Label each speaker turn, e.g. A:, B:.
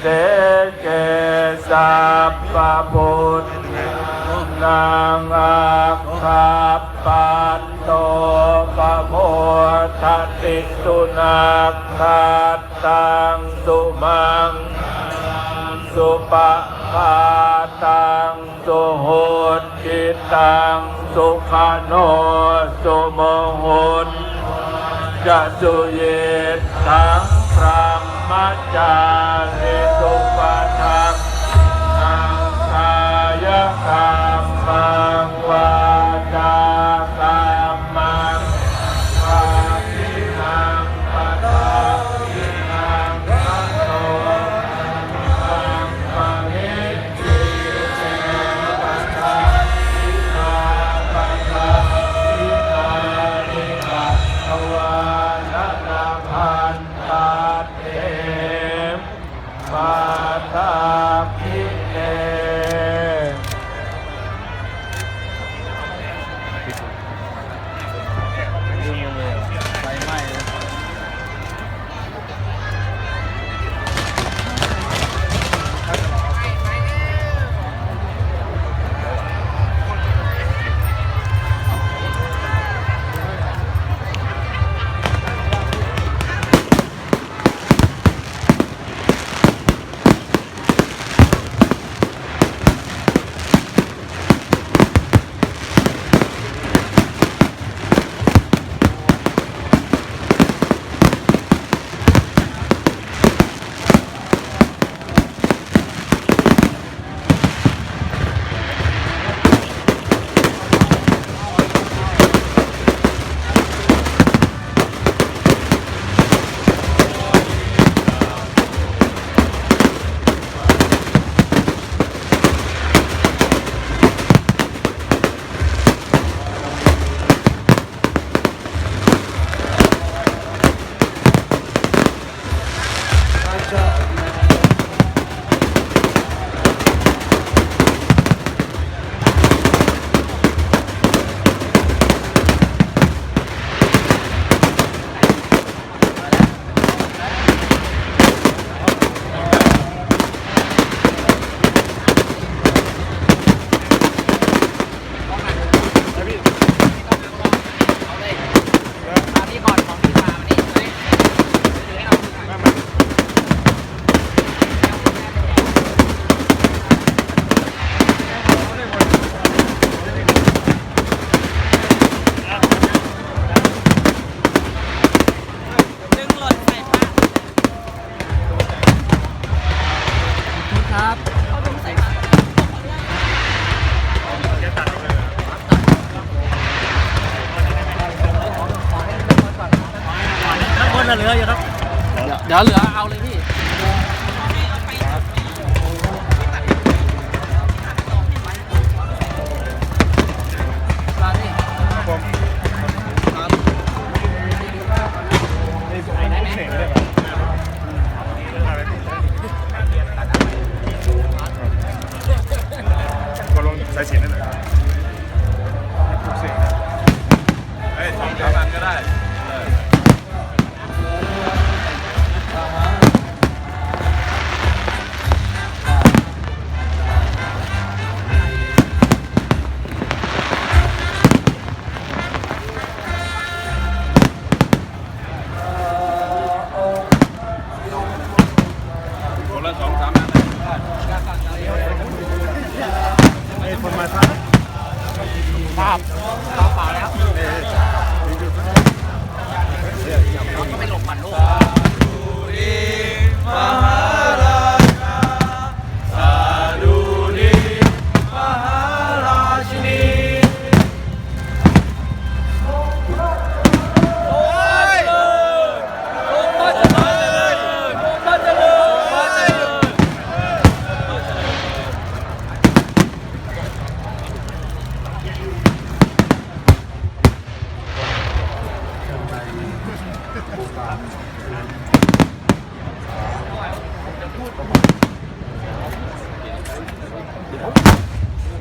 A: เตเกสัพพะพุทธังอาคาปันโตปะโมทติสุนักขาตังสุมังสุปะปาตังสุโหติตังสุขโนสุโมหนจะสุเยทังพระ มจาริ พิ
B: ครับเอาดึงใส่ผ้าข้างบนน่ะเหลืออยู่ครับ เดี๋ยวเดี๋ยวเหลือเอาเลย คนมาซักภาพเปล่าแล้ว Thank you.